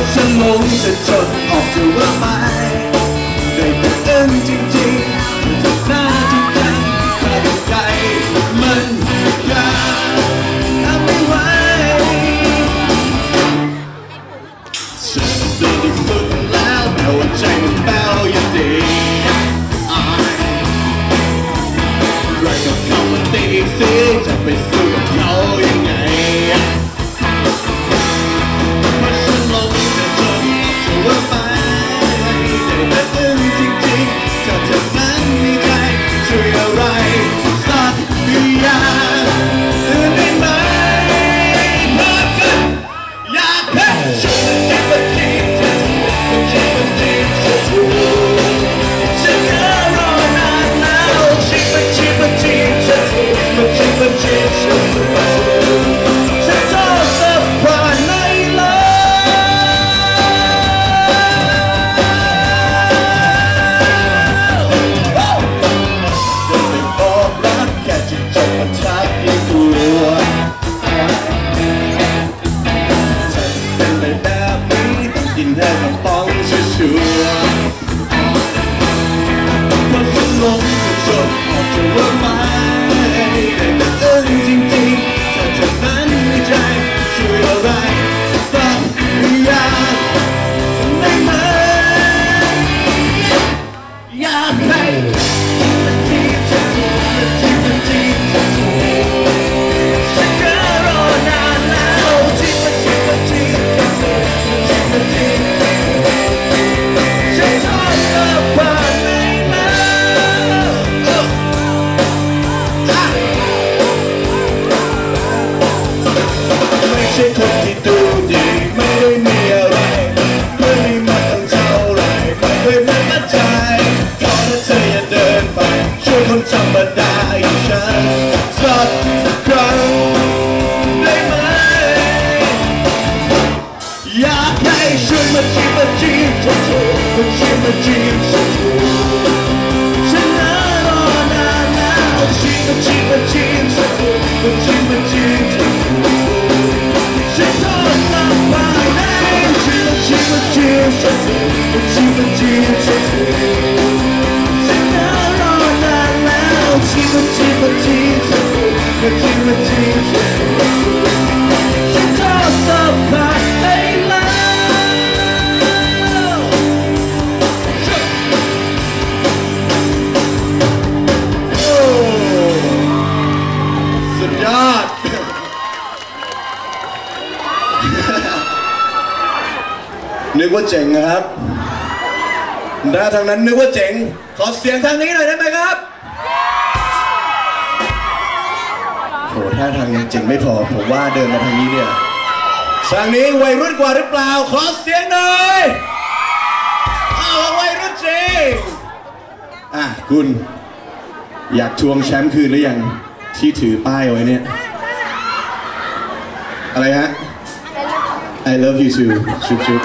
เพราะฉันหลงจะจนออกจะว่าไปได้แต่เอิ้นจริงๆเธอหน้าจริงจังขาดใจมันยากทำไม่ไหวฉันดีที่สุดแล้วแต่ว่าใจมันแป้วยังดีอายไรกับเขามันตีสิจะไป ค่กระป๋องชัวร์ๆเพราะฉันหลงจะจบออกจะว่าไม่ ช่คนที่ดูดีไม่ได้มีอะไรไม่ได้มาตั้งเท่าไรไม่เคยมาตั้งใจขอให้เธออย่าเดินไปช่วยคนธรรมดาอย่างฉันสักครั้งได้ไหมอยากให้ช่วยมาจีบมาจีบฉันถูกมาจีบมาจีบฉันถูกฉันน่ารอนานแล้วจีบมาจีบมาจีบฉันถูกมาจีบมาจีบ นึกว่าเจ๋งนะครับด้าทางนั้นนึกว่าเจ๋ง ขอเสียงทางนี้หน่อยได้ไหมครับ โหถ้าทางยังเจ๋งไม่พอ ผมว่าเดินมาทางนี้เนี่ยทางนี้วัยรุ่นกว่าหรือเปล่า ขอเสียงหน่อยเอาววัยรุ่นจริงอะคุณ อยากทวงแชมป์คืนหรือยัง ที่ถือป้ายไว้เนี่ย อะไรฮะ I love you too ชุบชุบ